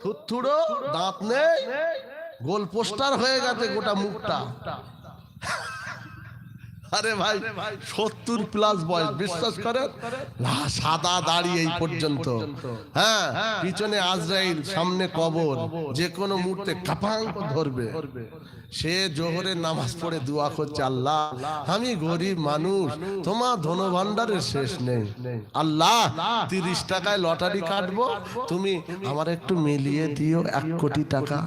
থুতথুড়ো দাঁত নেই গোল পোস্টার হয়ে গেছে গোটা মুখটা। আরে ভাই সত্তর প্লাস বয়স বিশ্বাস করেন? না, সাদা দাড়ি এই পর্যন্ত। হ্যাঁ পিছনে আজরাইল সামনে কবর। যে কোনো মুহূর্তে কাপাং ধরবে। সে জোহরের নামাজ পড়ে দোয়া করছে আল্লাহ আমি গরিব মানুষ তোমার ধনভাণ্ডারের শেষ নেই। আল্লাহ তিরিশ টাকায় লটারি কাটবো? তুমি আমার একটু মিলিয়ে দিও এক কোটি টাকা।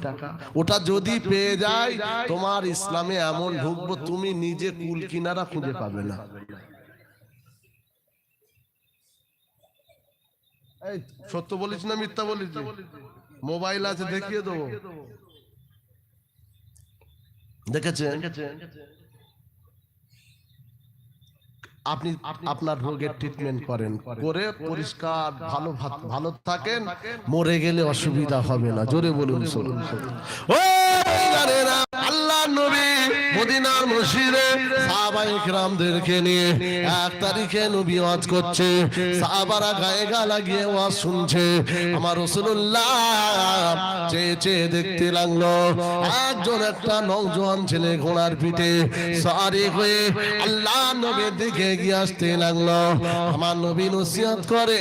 ওটা যদি পেয়ে যায় তোমার ইসলামে এমন ঢুকবো তুমি নিজে কুল কিনারা খুঁজে পাবে না। এই সত্য বলিস না মিথ্যা বলিস মোবাইল আছে দেখিয়ে দেবো। দেখেছে আপনি আপনার রোগের ট্রিটমেন্ট করেন। করে পরিষ্কার ভালো ভালো থাকেন। মরে গেলে অসুবিধা হবে না। জোরে বলুন শুনুন। ও জানেরা, নবী মদিনার মসজিদে সাহাবায়ে কিরামদেরকে নিয়ে এক তারিখে নবী ওয়াজ করছে। সাহাবারা গায়ে গা লাগিয়ে ওয়াজ শুনছে। আমার রাসূলুল্লাহ চেয়ে চেয়ে দেখতে লাগল। একজন একটা নওজোয়ান ছেলে ঘোড়ার পিঠে সারি হয়ে আল্লাহ নবীর দিকে এগিয়ে আসতে লাগল। আমার নবী নসিহত করে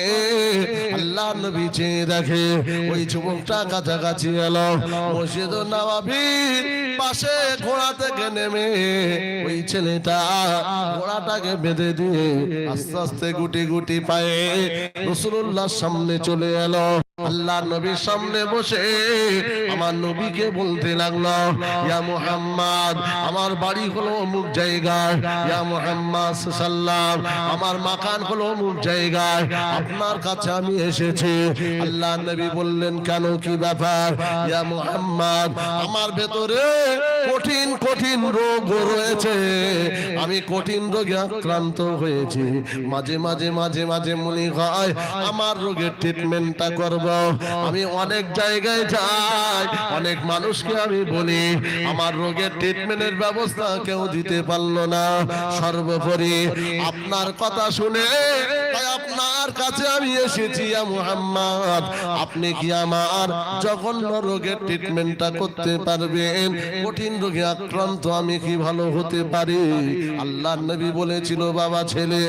আল্লাহ নবী চেয়ে দেখে। ওই যুবকটা কাছাকাছি এলো। মসজিদ নবাবির পাশে ঘোড়া থেকে নেমে ওই ছেলেটা ঘোড়াটাকে বেঁধে দিয়ে আস্তে আস্তে গুটি গুটি পায়ে রসুল্লাহর সামনে চলে এলো। আল্লাহ নবীর সামনে বসে আমার নবীকে বলতে লাগল, ইয়া মুহাম্মদ, আমার বাড়ি হলো অমুক জায়গায়। ইয়া মুহাম্মদ সাল্লাম আমার মাকান হলো অমুক জায়গায়। আপনার কাছে আমি এসেছি। আল্লাহ নবী বললেন, কেন কি ব্যাপার? ইয়া মুহাম্মদ, আমার ভেতরে কঠিন কঠিন রোগ রয়েছে। আমি কঠিন রোগে আক্রান্ত হয়েছি। মাঝে মাঝে মাঝে মাঝে মনে হয় আমার রোগের ট্রিটমেন্টটা করব আমি অনেক জায়গায় যাই, অনেক মানুষকে আমি বলি, আমার রোগের ট্রিটমেন্টের ব্যবস্থা কেউ দিতে পারল না। সর্বোপরি আপনার কথা শুনে আপনার কাছে আমি এসেছি মুহাম্মদ। আপনি কি আমার জঘন্য রোগের ট্রিটমেন্টটা করতে পারবেন? কঠিন রোগে আক্রান্ত আমি কি ভালো হতে পারি? আল্লাহ নবী বলেছিল, বাবা ছেলে,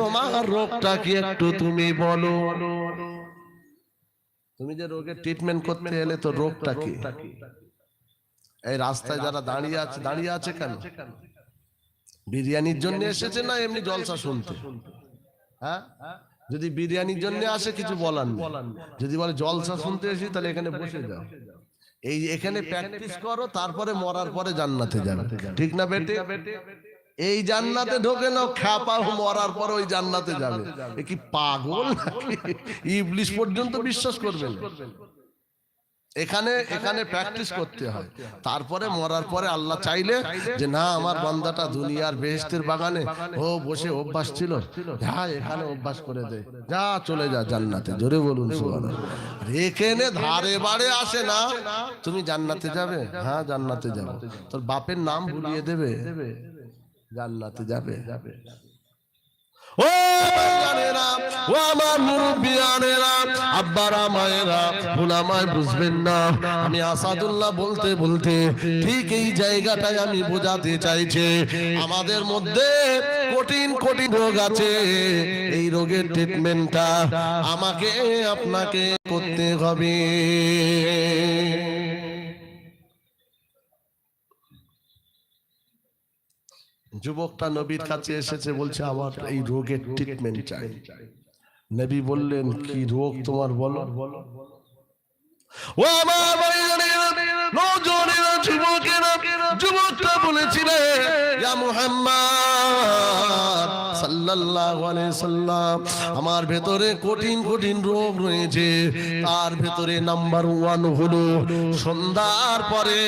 তোমার রোগটা কি একটু তুমি বলো। তুমি যে রোগের ট্রিটমেন্ট করতে এলে তো রোগটা কি? এই রাস্তায় যারা দাঁড়িয়ে আছে দাঁড়িয়ে আছে কেন? বিরিয়ানির জন্য এসেছে না এমনি জলসা শুনতে? হ্যাঁ? যদি বিরিয়ানির জন্য আসে কিছু বলার যদি বলে জলসা শুনতে এসি তাহলে এখানে বসে যাও। এই এখানে প্র্যাকটিস করো তারপরে মরার পরে জান্নাতে যাবে। ঠিক না বেটে? এই জান্নাতে ঢোকে না খ্যাপা মরার পর ওই জান্নাতে যাবে। এ কি পাগল? ইবলিশ পর্যন্ত বিশ্বাস করবে এখানে এখানে প্র্যাকটিস করতে হয়। তারপরে মরার পরে আল্লাহ চাইলে যে না আমার বান্দাটা দুনিয়ার বেহেস্তের বাগানে ও বসে অভ্যাস ছিল। যা এখানে অভ্যাস করে দে। যা চলে যা জান্নাতে। জোরে বলুন এখানে ধারে বাড়ে আসে না তুমি জান্নাতে যাবে? হ্যাঁ জান্নাতে যাবে। তোর বাপের নাম ভুলিয়ে দেবে। জান্নাতে যাবে। যাবে ও ও আমার আব্বারা, মায়েরা বুঝবেন না। আমি আসাদুল্লাহ বলতে বলতে ঠিক এই জায়গাটায় আমি বোঝাতে চাইছি। আমাদের মধ্যে কঠিন কঠিন রোগ আছে। এই রোগের ট্রিটমেন্টটা আমাকে, আপনাকে করতে হবে। যুবকটা নবীর কাছে এসেছে বলছে আমার এই রোগের ট্রিটমেন্ট চাই। নবী বললেন কি রোগ তোমার বলো? ও আমার ভাইজানেরা, নওজোয়ানেরা, যুবকেরা, যুবকটা বলেছিলেন ইয়া মুহাম্মদ আমার ভেতরে কঠিন কঠিন রোগ রয়েছে। তার ভেতরে নাম্বার ওয়ান হলো, সন্ধ্যার পরে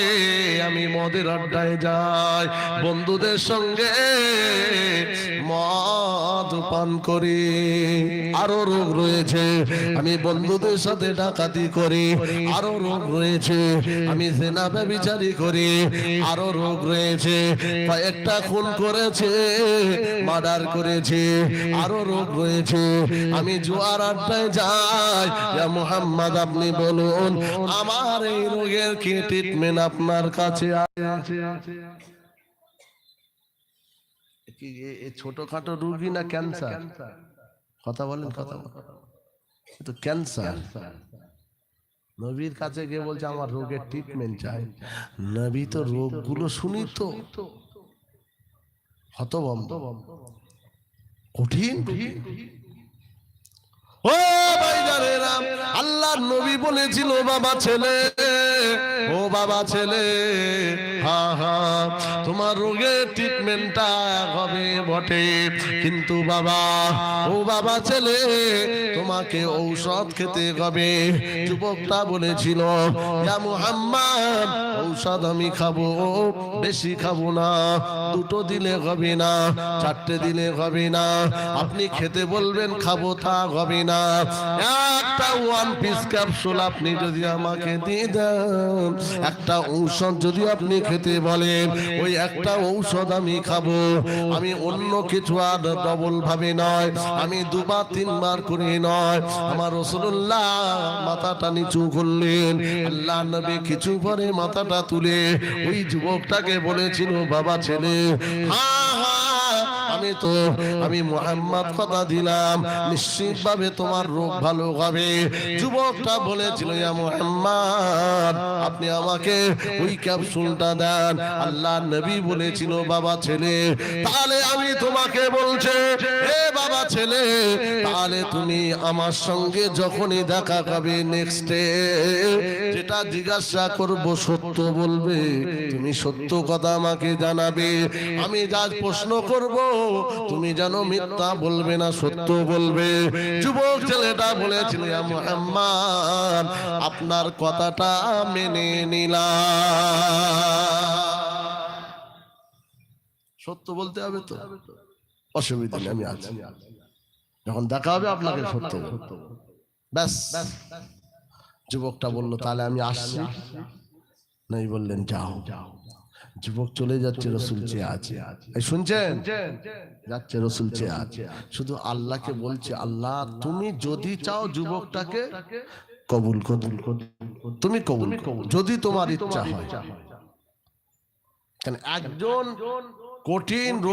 আমি মদের আড্ডায় যাই, বন্ধুদের সঙ্গে মদ পান করি। আরও রোগ রয়েছে, আমি বন্ধুদের সাথে ডাকাতি করি। আরও রোগ রয়েছে, আমি সেনা ব্যবিচারি করি। আরও রোগ রয়েছে একটা খুন করেছে, মার্ডার করেছে। আরও রোগ রয়েছে, আমি জোয়ার আড্ডায় যাই। মুহাম্মদ, আপনি বলুন, আমার এই রোগের কি ট্রিটমেন্ট আপনার কাছে আছে? কি এ- এ ছোটখাটো রুগী না ক্যান্সার? কথা বলেন কথা বলেন তো ক্যান্সার। নবীর কাছে গিয়ে বলছে আমার রোগের ট্রিটমেন্ট চাই। নবী তো রোগগুলো শুনি তো হতবম্ব কঠিন ও আল্লাহ নবী বলেছিল, বাবা ছেলে, ও বাবা ছেলে, হা হা, তোমার রোগের ট্রিটমেন্টটা হবে বটে। কিন্তু বাবা, ও বাবা ছেলে, তোমাকে ঔষধ খেতে হবে। যুবকটা বলেছিল ঔষধ আমি খাব, বেশি খাব না, দুটো দিলে হবে না, চারটে দিলে হবে না, আপনি খেতে বলবেন, খাব তা হবে না। একটা ওয়ান পিস ক্যাপসুল আপনি যদি আমাকে দিয়ে দেন, একটা ঔষধ যদি আপনি খেতে বলেন, ওই একটা ঔষধ আমি খাব। আমি অন্য কিছু আর ডবল ভাবে নয়, আমি দুবার তিনবার করে নয়। আমার রসুল্লাহ মাথাটা নিচু করলেন, আল্লাহ নবী কিছু পরে মাথাটা তুলে ওই যুবকটাকে বলেছিল, বাবা ছেলে আমি তো? আমি মোহাম্মদ কথা দিলাম। নিশ্চিত ভাবে তোমার রোগ ভালো হবে। যুবকটা বলেছিল আপনি আমাকে ওই ক্যাপসুলটা দেন। আল্লাহ নবী বলেছিল, বাবা ছেলে, তাহলে আমি তোমাকে বলছে, হে বাবা ছেলে, তাহলে তুমি আমার সঙ্গে যখনই দেখা পাবে নেক্সট যেটা জিজ্ঞাসা করব সত্য বলবে, তুমি সত্য কথা আমাকে জানাবে। আমি যা প্রশ্ন করব তুমি জানো মিথ্যা বলবে না, সত্য বলবে। যুবক ছেলেটা বলেছিল, "ইয়া আপনার কথাটা মেনে নিলাম। সত্য বলতে হবে তো? অসুবিধা নেই, আমি আছি। যখন দেখা হবে আপনাকে সত্য ব্যাস। যুবকটা বলল, তাহলে আমি আসছি। নাই বললেন যাও যাও। যুবক চলে যাচ্ছে রসুল চেয়ে আছে। শুনছেন? যাচ্ছে রসুল চেয়ে আছে। শুধু আল্লাহকে বলছে আল্লাহ তুমি যদি চাও যুবকটাকে কবুল কবুল তুমি কবুল কবুল যদি তোমার ইচ্ছা হয়। একজন কঠিন রোগ